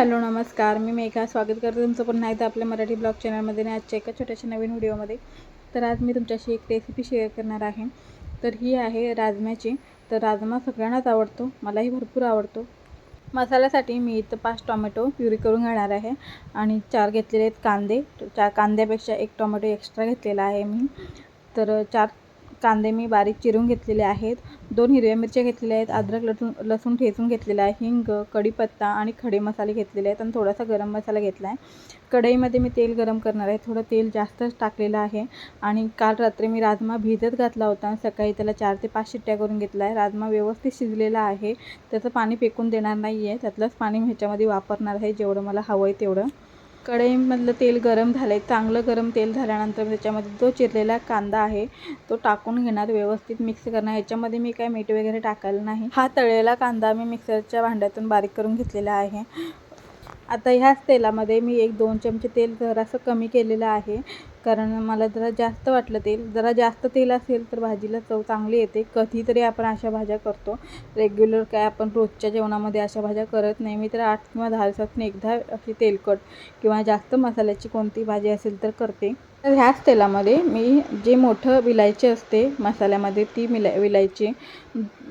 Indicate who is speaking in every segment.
Speaker 1: Hello नमस्कार. मी मेघा. स्वागत करते तुमचं पुन्हा एकदा आपल्या मराठी ब्लॉग चॅनलमध्ये आणि आजच्या एका छोट्याशा नवीन व्हिडिओमध्ये. तर आज मी तुमच्याशी एक रेसिपी शेअर करणार आहे. तर ही आहे राजम्याची. तर राजमा सगळ्यांनाच आवडतो. मलाही भरपूर आवडतो. मसाल्यासाठी मी इथं पाच टोमॅटो प्युरी करून घेणार आहे आणि चार घेतलेले आहेत कांदे. चार कांद्यापेक्षा एक टोमॅटो एक्स्ट्रा घेतलेला आहे मी. तर चार कांदे मी बारीक चिरून घेतलेले आहेत. दोन हिरव्या मिरच्या घेतलेल्या आहेत अद्रक लसूण लसूण ठेचून घेतलेला आहे हिंग कढीपत्ता आणि खडे मसाले घेतलेले आहेत आणि थोडासा गरम मसाला घेतला आहे. कढईमध्ये मी तेल गरम करणार आहे थोडं तेल जास्तच टाकलेलं आहे आणि काल रात्री मी राजमा भिजत घातला होता आणि सकाळी त्याला चार ते पाच शिट्ट्या करून घेतला आहे. राजमा व्यवस्थित शिजलेला आहे त्याचं पाणी फेकून देणार नाही आहे त्यातलंच पाणी मी ह्याच्यामध्ये वापरणार आहे जेवढं मला हवं आहे तेवढं. कढईमधलं तेल गरम झालं आहे चांगलं गरम तेल झाल्यानंतर त्याच्यामध्ये जो चिरलेला कांदा आहे तो टाकून घेणार व्यवस्थित मिक्स करणार. ह्याच्यामध्ये मी काय मीठ वगैरे टाकायला नाही. हा तळलेला कांदा मी मिक्सरच्या भांड्यातून बारीक करून घेतलेला आहे. आता ह्याच तेलामध्ये मी एक दोन चमचे तेल जरासं कमी केलेलं आहे. कारण मला जरा जास्त वाटलं तेल. जरा जास्त तेल असेल तर भाजीला चव चांगली येते. कधीतरी आपण अशा भाज्या करतो. रेग्युलर काय आपण रोजच्या जेवणामध्ये अशा भाज्या करत नाही. मी तर आठ किंवा दहा दिवसातून एकदा अशी तेलकट किंवा जास्त मसाल्याची कोणती भाजी असेल तर करते. तर ह्याच तेलामध्ये मी जे मोठं विलायची असते मसाल्यामध्ये ती मिला विलायची.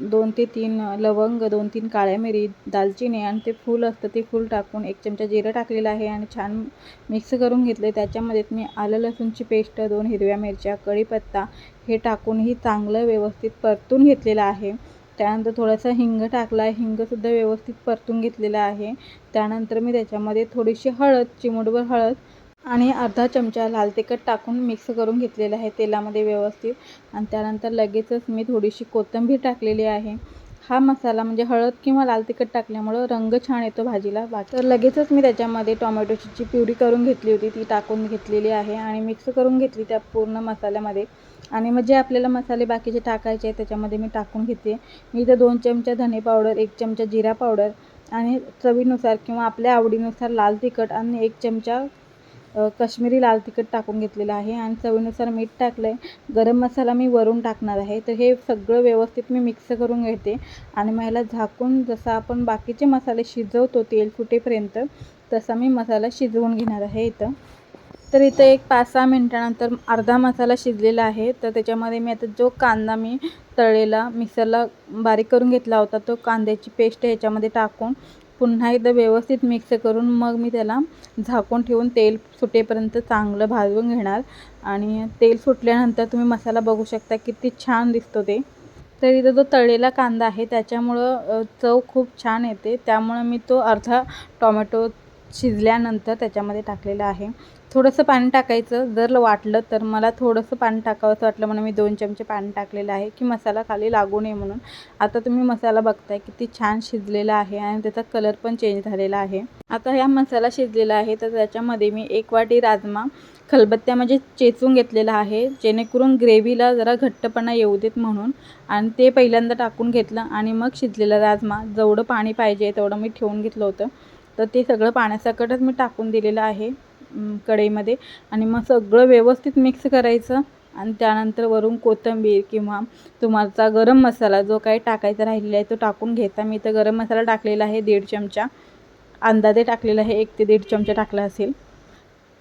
Speaker 1: दोन ते तीन लवंग दोन तीन काळ्या मिरी दालचिनी आणि ते फूल असतं ते फूल टाकून एक चमचा जिरं टाकलेलं आहे आणि छान मिक्स करून घेतले त्याच्यामध्ये मी आलं लसूणची पेस्ट दोन हिरव्या मिरच्या कढीपत्ता हे टाकूनही चांगलं व्यवस्थित परतून घेतलेलं आहे. त्यानंतर थोडासा हिंग टाकला आहे हिंगसुद्धा व्यवस्थित परतून घेतलेलं आहे. त्यानंतर मी त्याच्यामध्ये थोडीशी हळद चिमूटभर हळद आणि अर्धा चमचा लाल तिखट टाकून मिक्स करून घेतलेलं आहे तेलामध्ये व्यवस्थित. आणि त्यानंतर लगेचच मी थोडीशी कोथिंबीर टाकलेली आहे. हा मसाला म्हणजे हळद किंवा लाल तिखट टाकल्यामुळं रंग छान येतो भाजीला. बाकी तर लगेचच मी त्याच्यामध्ये टोमॅटोची जी प्युरी करून घेतली होती ती टाकून घेतलेली आहे आणि मिक्स करून घेतली त्या पूर्ण मसाल्यामध्ये. आणि मग जे आपल्याला मसाले बाकीचे टाकायचे आहे त्याच्यामध्ये मी टाकून घेते. मी इथं दोन चमचा धने पावडर एक चमचा जिरा पावडर आणि चवीनुसार किंवा आपल्या आवडीनुसार लाल तिखट आणि एक चमचा कश्मीरी लाल तिखट टाकून घेतलेलं आहे आणि चवीनुसार मीठ टाकलं आहे गरम मसाला मी वरून टाकणार आहे. तर हे सगळं व्यवस्थित मी मिक्स करून घेते आणि मग ह्याला झाकून जसं आपण बाकीचे मसाले शिजवतो तेल फुटेपर्यंत तसा मी मसाला शिजवून घेणार आहे इथं. तर इथं एक पाच सहा मिनटानंतर अर्धा मसाला शिजलेला आहे. तर त्याच्यामध्ये मी आता जो कांदा मी तळलेला मिक्सरला बारीक करून घेतला होता तो कांद्याची पेस्ट ह्याच्यामध्ये टाकून पुन्हा एकदा व्यवस्थित मिक्स करून मग मी त्याला झाकून ठेवून तेल सुटेपर्यंत चांगलं भाजून घेणार. आणि तेल सुटल्यानंतर तुम्ही मसाला बघू शकता किती छान दिसतो ते. तर इथं जो तळलेला कांदा आहे त्याच्यामुळं चव खूप छान येते. त्यामुळं मी तो अर्धा टॉमॅटो शिजल्यानंतर त्याच्यामध्ये टाकलेलं आहे. थोडंसं पाणी टाकायचं. जर वाटलं तर मला थोडंसं पाणी टाकावंसं वाटलं म्हणून मी दोन चमचे पाणी टाकलेलं आहे की मसाला खाली लागू नये म्हणून. आता तुम्ही मसाला बघताय किती छान शिजलेला आहे आणि त्याचा कलर पण चेंज झालेला आहे. आता ह्या मसाला शिजलेला आहे तर त्याच्यामध्ये मी एक वाटी राजमा खलबत्त्या म्हणजे चेचून घेतलेला आहे. जेणेकरून ग्रेव्हीला जरा घट्टपणा येऊ देत म्हणून. आणि ते पहिल्यांदा टाकून घेतलं आणि मग शिजलेला राजमा जेवढं पाणी पाहिजे तेवढं मी ठेवून घेतलं होतं. तर ते सगळं पाण्यासकटच मी टाकून दिलेलं आहे कढईमध्ये. आणि मग सगळं व्यवस्थित मिक्स करायचं आणि त्यानंतर वरून कोथिंबीर किंवा तुमचा गरम मसाला जो काही टाकायचा राहिलेला आहे तो टाकून घेता मी तर गरम मसाला टाकलेला आहे दीड चमचा. अंदाजे टाकलेला आहे एक ते दीड चमचा टाकला असेल.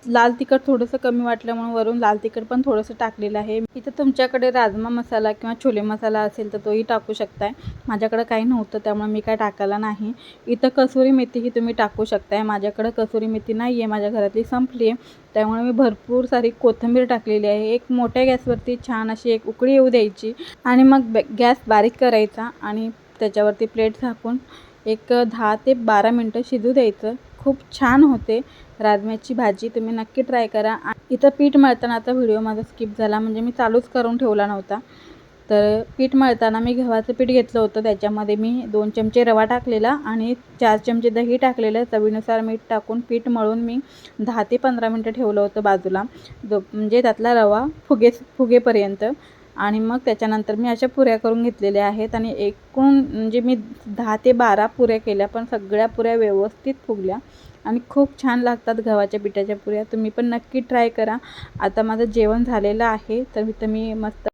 Speaker 1: लाल तिखट थोडंसं कमी वाटलं म्हणून वरून लाल तिखट पण थोडंसं टाकलेलं आहे. इथं तुमच्याकडे राजमा मसाला किंवा छोले मसाला असेल तर तोही टाकू शकताय. माझ्याकडं काही नव्हतं त्यामुळे मी काय टाकायला नाही. इथं कसुरी मेथीही तुम्ही टाकू शकताय. माझ्याकडं कसुरी मेथी नाही आहे माझ्या घरातली संपली आहे त्यामुळे मी भरपूर सारी कोथिंबीर टाकलेली आहे. एक मोठ्या गॅसवरती छान अशी एक उकळी येऊ द्यायची आणि मग गॅस बारीक करायचा आणि त्याच्यावरती प्लेट झाकून एक दहा ते बारा मिनटं शिजू द्यायचं. खूप छान होते. राजम्याची भाजी तुम्ही नक्की ट्राय करा. इथं पीठ मळताना आता व्हिडिओ माझा स्किप झाला. म्हणजे मी चालूच करून ठेवला नव्हता. तर पीठ मळताना मी गव्हाचं पीठ घेतलं होतं. त्याच्यामध्ये मी दोन चमचे रवा टाकलेला आणि चार चमचे दही टाकलेलं. चवीनुसार मीठ टाकून पीठ मळून मी दहा ते पंधरा मिनटं ठेवलं होतं बाजूला. जो म्हणजे त्यातला रवा फुगे फुगेपर्यंत. आणि मग त्याच्यानंतर मी अशा पुऱ्या करून घेतलेल्या आहेत आणि एकूण म्हणजे मी दहा ते बारा पुऱ्या केल्या पण सगळ्या पुऱ्या व्यवस्थित फुगल्या. आणि खूप छान लागतात गव्हाच्या पिठाच्या पुऱ्या. तुम्ही पण नक्की ट्राय करा. आता माझं जेवण झालेलं आहे तर इथं मी मस्त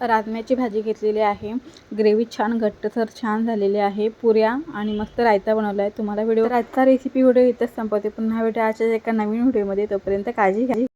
Speaker 1: राजम्याची भाजी घेतलेली आहे. ग्रेव्ही छान घट्टसर छान झालेली आहे. पुऱ्या आणि मस्त रायता बनवला आहे तुम्हाला व्हिडिओ आजचा रेसिपी व्हिडिओ इथंच संपवते. पुन्हा व्हिडिओ आजच्या एका नवीन व्हिडिओमध्ये तोपर्यंत काळजी घ्या.